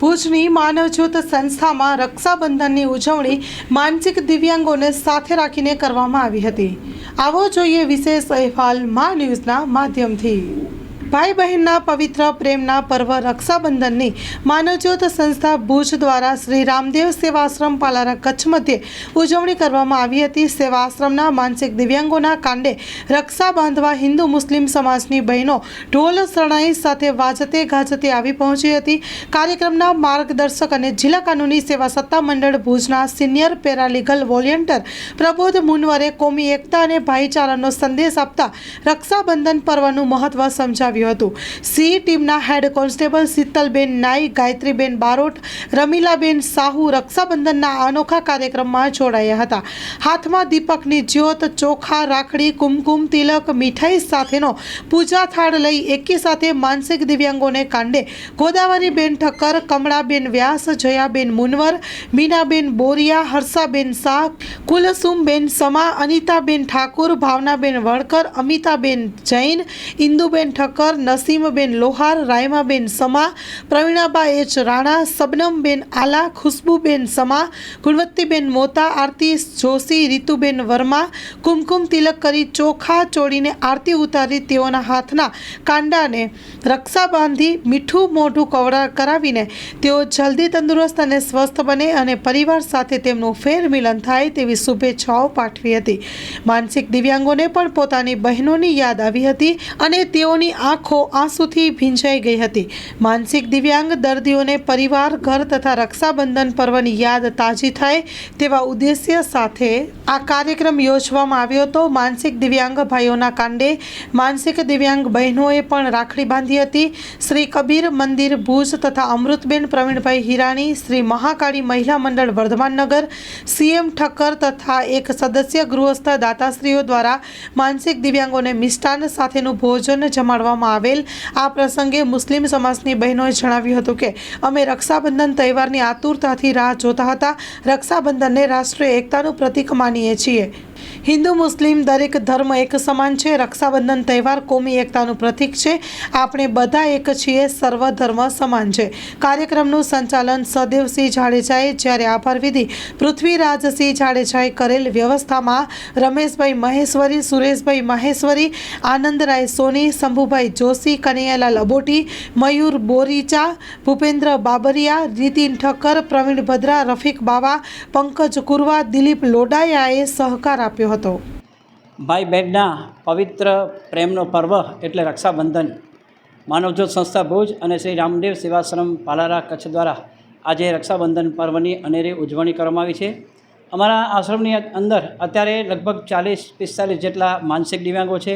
ભુજની માનવજ્યોત સંસ્થામાં રક્ષાબંધનની ઉજવણી માનસિક દિવ્યાંગોને સાથે રાખીને કરવામાં આવી હતી. આવો જોઈએ વિશેષ અહેવાલ મા ન્યૂઝના માધ્યમથી. ભાઈ બહેનના પવિત્ર પ્રેમના પર્વ રક્ષાબંધનની માનવજ્યોત સંસ્થા ભુજ દ્વારા શ્રી રામદેવ સેવાશ્રમ પાલારા કચ્છ મધ્યે ઉજવણી કરવામાં આવી હતી. સેવાશ્રમના માનસિક દિવ્યાંગોના કાંડે રક્ષા બાંધવા હિન્દુ મુસ્લિમ સમાજની બહેનો ઢોલ શરણાઈ સાથે વાજતે ગાજતે આવી પહોંચી હતી. કાર્યક્રમના માર્ગદર્શક અને જિલ્લા કાનૂની સેવા સત્તા મંડળ ભુજના સિનિયર પેરાલીગલ વોલિયન્ટર પ્રબોધ મુનવરે કોમી એકતા અને ભાઈચારાનો સંદેશ આપતા રક્ષાબંધન પર્વનું મહત્વ સમજાવ્યું. હતું. સી ટીમના હેડ કોન્સ્ટેબલ શીતલબેન નાઈ, ગાયત્રીબેન બારોટ, રમીલાબેન સાહુ રક્ષાબંધનના અનોખા કાર્યક્રમમાં જોડાયા હતા. હાથમાં દીપકની જ્યોત, ચોખા, રાખડી, કુમકુમ, તિલક, મીઠાઈ સાથેનો પૂજા થાળ લઈ એકી સાથે માનસિક દિવ્યાંગોને કાંડે ગોદાવરીબેન ઠક્કર, કમળાબેન વ્યાસ, જયાબેન મુનવર, મીનાબેન બોરિયા, હર્ષાબેન શાહ, કુલસુમબેન સમા, અનિતાબેન ઠાકુર, ભાવનાબેન વળકર અમિતાબેન જૈન, ઇન્દુબેન ઠક્કર નસીમબેન લોહાર, રાયમાબેન સમા, પ્રવીણાબા એચ રાણા, સબનમબેન આલા, ખુશ્બુબેન સમા, ગુણવત્તીબેન મોતા આરતી જોશી, રીતુબેન વર્મા, કુમકુમ તિલક કરી ચોખા ચોળીને આરતી ઉતારી તેઓના હાથના કાંડાને રક્ષા બાંધી મીઠું મોઢું કવડા કરાવીને તેઓ જલ્દી તંદુરસ્ત અને સ્વસ્થ બને અને પરિવાર સાથે તેમનું ફેર મિલન થાય તેવી શુભેચ્છાઓ પાઠવી હતી. માનસિક દિવ્યાંગોને પણ પોતાની બહેનોની યાદ આવી હતી અને તેઓની આંખો આંસુથી ભીંજાઈ ગઈ હતી. માનસિક દિવ્યાંગ દર્દીઓને પરિવાર, ઘર તથા રક્ષાબંધન પર્વની યાદ તાજી થાય તેવા ઉદ્દેશ્ય સાથે આ કાર્યક્રમ યોજવામાં આવ્યો હતો. માનસિક દિવ્યાંગ ભાઈઓના કાંડે માનસિક દિવ્યાંગ બહેનોએ પણ રાખડી બાંધી હતી. શ્રી કબીર મંદિર, ભુજ તથા અમૃતબેન, પ્રવીણભાઈ હિરાણી, શ્રી મહાકાળી મહિલા મંડળ વર્ધમાનનગર સીએમ ઠક્કર તથા એક સદસ્ય ગૃહસ્થ દાતાશ્રીઓ દ્વારા માનસિક દિવ્યાંગોને મિષ્ટાન સાથેનું ભોજન જમાડવામાં આવેલ. આ પ્રસંગે મુસ્લિમ સમાજની બહેનોએ જણાવ્યું હતું કે, અમે રક્ષાબંધન તહેવારની આતુરતાથી રાહ જોતા હતા. રક્ષાબંધનને રાષ્ટ્રીય એકતાનું પ્રતીક માનીએ છીએ. હિન્દુ મુસ્લિમ દરેક ધર્મ એક સમાન છે. રક્ષાબંધન તહેવાર કોમી એકતાનું પ્રતીક છે. આપણે બધા એક છીએ, સર્વ ધર્મ સમાન છે. કાર્યક્રમનું સંચાલન સદેવસિંહ જાડેજાએ જ્યારે આભાર વિધિ પૃથ્વીરાજસિંહ જાડેજાએ કરેલ વ્યવસ્થામાં રમેશભાઈ મહેશ્વરી, સુરેશભાઈ મહેશ્વરી, આનંદરાય સોની, શંભુભાઈ જોશી, કનૈયાલાલ અબોટી, મયુર બોરીચા, ભૂપેન્દ્ર બાબરિયા રીતિન ઠક્કર, પ્રવીણ ભદ્રા, રફીક બાવા, પંકજ કુરવા, દિલીપ લોડાયાએ સહકાર આપ્યો. હતો. ભાઈ બહેનના પવિત્ર પ્રેમનો પર્વ એટલે રક્ષાબંધન. માનવજ્યોત સંસ્થા ભુજ અને શ્રી રામદેવ સેવાશ્રમ પાલારા કચ્છ દ્વારા આજે રક્ષાબંધન પર્વની અનેરી ઉજવણી કરવામાં આવી છે. અમારા આશ્રમની અંદર અત્યારે લગભગ ચાલીસ પિસ્તાલીસ જેટલા માનસિક દિવ્યાંગો છે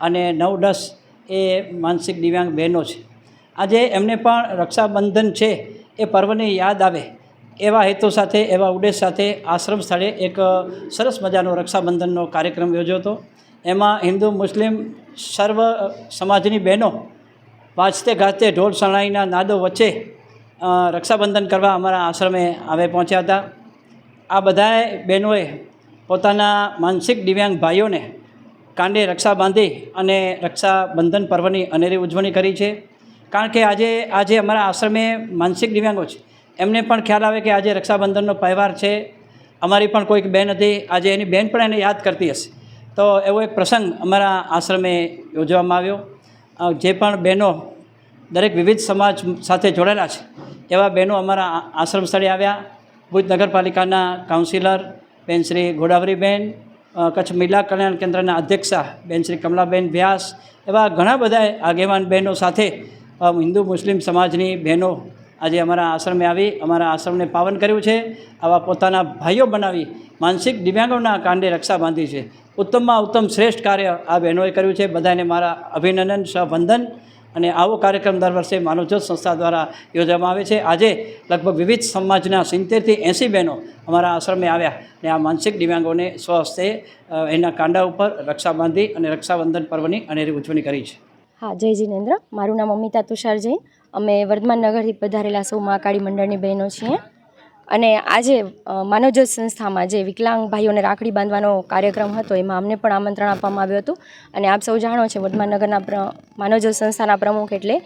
અને નવ દસ એ માનસિક દિવ્યાંગ બહેનો છે. આજે એમને પણ રક્ષાબંધન છે એ પર્વને યાદ આવે એવા હેતુ સાથે, એવા ઉદ્દેશ સાથે આશ્રમ સ્થળે એક સરસ મજાનો રક્ષાબંધનનો કાર્યક્રમ યોજ્યો હતો. એમાં હિન્દુ, મુસ્લિમ, સર્વ સમાજની બહેનો વાજતે ગાતે ઢોલ શરણાઈના નાદો વચ્ચે રક્ષાબંધન કરવા અમારા આશ્રમે આવે પહોંચ્યા હતા. આ બધાએ બહેનોએ પોતાના માનસિક દિવ્યાંગ ભાઈઓને કાંડે રક્ષા બાંધી અને રક્ષાબંધન પર્વની અનેરી ઉજવણી કરી છે. કારણ કે આજે આજે અમારા આશ્રમે માનસિક દિવ્યાંગો છે. એમને પણ ખ્યાલ આવે કે આજે રક્ષાબંધનનો તહેવાર છે. અમારી પણ કોઈક બહેન હતી, આજે એની બહેન પણ એને યાદ કરતી હશે. તો એવો એક પ્રસંગ અમારા આશ્રમે યોજવામાં આવ્યો. જે પણ બહેનો દરેક વિવિધ સમાજ સાથે જોડાયેલા છે, એવા બહેનો અમારા આશ્રમ સ્થળે આવ્યા. ભુજ નગરપાલિકાના કાઉન્સિલર બેન શ્રી ગોડાવરીબેન કચ્છ મહિલા કલ્યાણ કેન્દ્રના અધ્યક્ષા બેન શ્રી કમલાબેન વ્યાસ, એવા ઘણા બધા આગેવાન બહેનો સાથે હિન્દુ મુસ્લિમ સમાજની બહેનો આજે અમારા આશ્રમે આવી, અમારા આશ્રમને પાવન કર્યું છે, આવા પોતાના ભાઈઓ બનાવી, માનસિક દિવ્યાંગોના કાંડે રક્ષા બાંધી છે. ઉત્તમમાં ઉત્તમ શ્રેષ્ઠ કાર્ય આ બહેનોએ કર્યું છે. બધાને મારા અભિનંદન, સહવંદન અને આવો કાર્યક્રમ દર વર્ષે માનવજ્યોત સંસ્થા દ્વારા યોજવામાં આવે છે. આજે લગભગ વિવિધ સમાજના સિત્તેરથી એંસી બહેનો અમારા આશ્રમે આવ્યા અને આ માનસિક દિવ્યાંગોને સ્વહસ્તે એના કાંડા ઉપર રક્ષા બાંધી અને રક્ષાબંધન પર્વની અનેરી ઉજવણી કરી છે. હા, જય જિનેન્દ્ર. મારું નામ અમિતા તુષાર જૈન. અમે વર્ધમાન નગરથી પધારેલા સૌ મહાકાળી મંડળની બહેનો છીએ. અને આજે માનવજ્યોત સંસ્થામાં જે વિકલાંગ ભાઈઓને રાખડી બાંધવાનો કાર્યક્રમ હતો, એમાં અમને પણ આમંત્રણ આપવામાં આવ્યું હતું. અને આપ સૌ જાણો છો વડમાનગરના પ્ર, માનવજ્યોત સંસ્થાના પ્રમુખ એટલે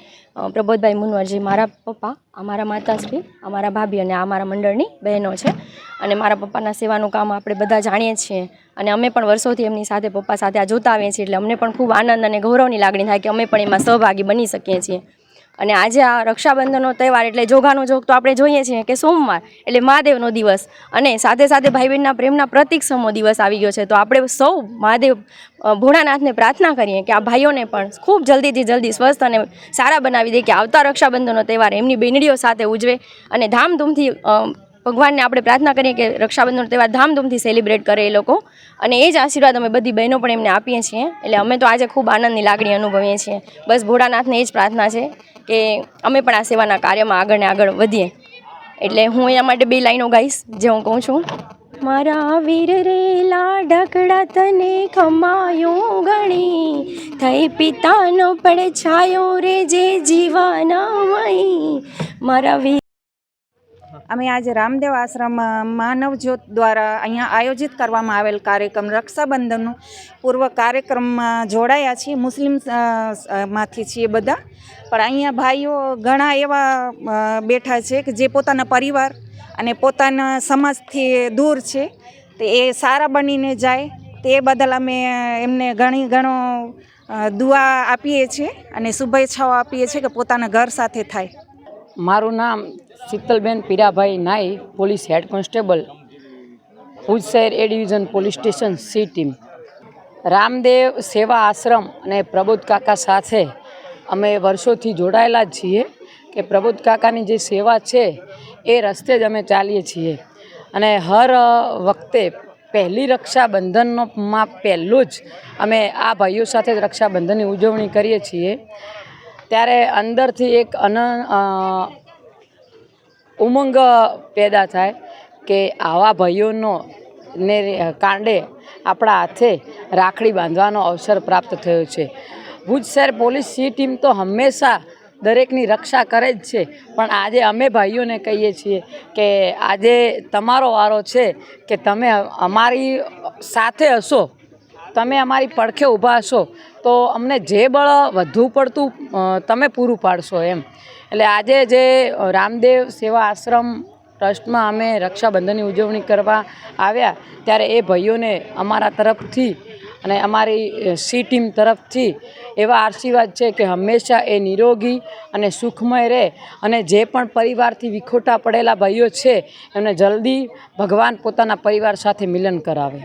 પ્રબોધભાઈ પ્રબોધભાઈ મુનવરજી મારા પપ્પા અમારા માતાશ્રી અમારા ભાભી અને અમારા મંડળની બહેનો છે. અને મારા પપ્પાના સેવાનું કામ આપણે બધા જાણીએ છીએ. અને અમે પણ વર્ષોથી એમની સાથે પપ્પા સાથે આ જોતા આવીએ છીએ, એટલે અમને પણ ખૂબ આનંદ અને ગૌરવની લાગણી થાય કે અમે પણ એમાં સહભાગી બની શકીએ છીએ. અને આજે આ રક્ષાબંધનનો તહેવાર એટલે જોગાનો જોગ તો આપણે જોઈએ છીએ કે સોમવાર એટલે મહાદેવનો દિવસ. અને સાથે સાથે ભાઈ બહેનના પ્રેમના પ્રતિક સમો દિવસ આવી ગયો છે. તો આપણે સૌ મહાદેવ ભોળાનાથને પ્રાર્થના કરીએ કે આ ભાઈઓને પણ ખૂબ જલ્દીથી જલ્દી સ્વસ્થ અને સારા બનાવી દે કે આવતા રક્ષાબંધનનો તહેવાર એમની બેનડીઓ સાથે ઉજવે અને ધામધૂમથી ભગવાનને આપણે પ્રાર્થના કરીએ કે રક્ષાબંધનનો તહેવાર ધામધૂમથી સેલિબ્રેટ કરે એ લોકો. અને એ જ આશીર્વાદ અમે બધી બહેનો પણ એમને આપીએ છીએ. એટલે અમે તો આજે ખૂબ આનંદની લાગણી અનુભવીએ છીએ. બસ ભોળાનાથને એ જ પ્રાર્થના છે કે અમે પણ આ સેવાના કાર્યમાં આગળ ને આગળ વધીએ. એટલે હું એના માટે બે લાઈનો ગાઈશ, જે હું કહું છું. મારા વીર રેલા ઢકડા તને ખમાયું ગણી. થઈ પિતાનો પડછાયો રે જે જીવાના મહી મારા વીર અમે આજે રામદેવ આશ્રમ માનવજ્યોત દ્વારા અહીંયા આયોજિત કરવામાં આવેલ કાર્યક્રમ રક્ષાબંધનનો પૂર્વ કાર્યક્રમમાં જોડાયા છીએ. મુસ્લિમમાંથી છીએ બધા. પણ અહીંયા ભાઈઓ ઘણા એવા બેઠા છે કે જે પોતાના પરિવાર અને પોતાના સમાજથી દૂર છે. તે એ સારા બનીને જાય. તે બદલ અમે એમને ઘણી, ઘણો દુઆ આપીએ છીએ અને શુભેચ્છાઓ આપીએ છીએ કે પોતાના ઘર સાથે થાય. મારું નામ શીતલબેન પીરાભાઈ નાઈ, પોલીસ હેડ કોન્સ્ટેબલ ભુજ શહેર A division police station C team. Ramdev સેવા આશ્રમ અને પ્રબોધ કાકા સાથે અમે વર્ષોથી જોડાયેલા જ છીએ કે પ્રબોધ કાકાની જે સેવા છે એ રસ્તે જ અમે ચાલીએ છીએ. અને હર વખતે પહેલી રક્ષાબંધનમાં પહેલું જ અમે આ ભાઈઓ સાથે જ રક્ષાબંધનની ઉજવણી કરીએ છીએ. ત્યારે અંદરથી એક અન ઉમંગ પેદા થાય કે આવા ભાઈઓનો ને કાંડે આપણા હાથે રાખડી બાંધવાનો અવસર પ્રાપ્ત થયો છે. ભુજ શહેર પોલીસ સી ટીમ તો હંમેશા દરેકની રક્ષા કરે જ છે. પણ આજે અમે ભાઈઓને કહીએ છીએ કે આજે તમારો વારો છે કે તમે અમારી સાથે હશો. તમે અમારી પડખે ઊભા હશો, તો અમને જે બળ વધુ પડતું તમે પૂરું પાડશો એમ. એટલે આજે જે રામદેવ સેવા આશ્રમ ટ્રસ્ટમાં અમે રક્ષાબંધનની ઉજવણી કરવા આવ્યા, ત્યારે એ ભાઈઓને અમારા તરફથી અને અમારી સી ટીમ તરફથી એવા આશીર્વાદ છે કે હંમેશા એ નિરોગી અને સુખમય રહે અને જે પણ પરિવારથી વિખોટા પડેલા ભાઈઓ છે, એમને જલ્દી ભગવાન પોતાના પરિવાર સાથે મિલન કરાવે.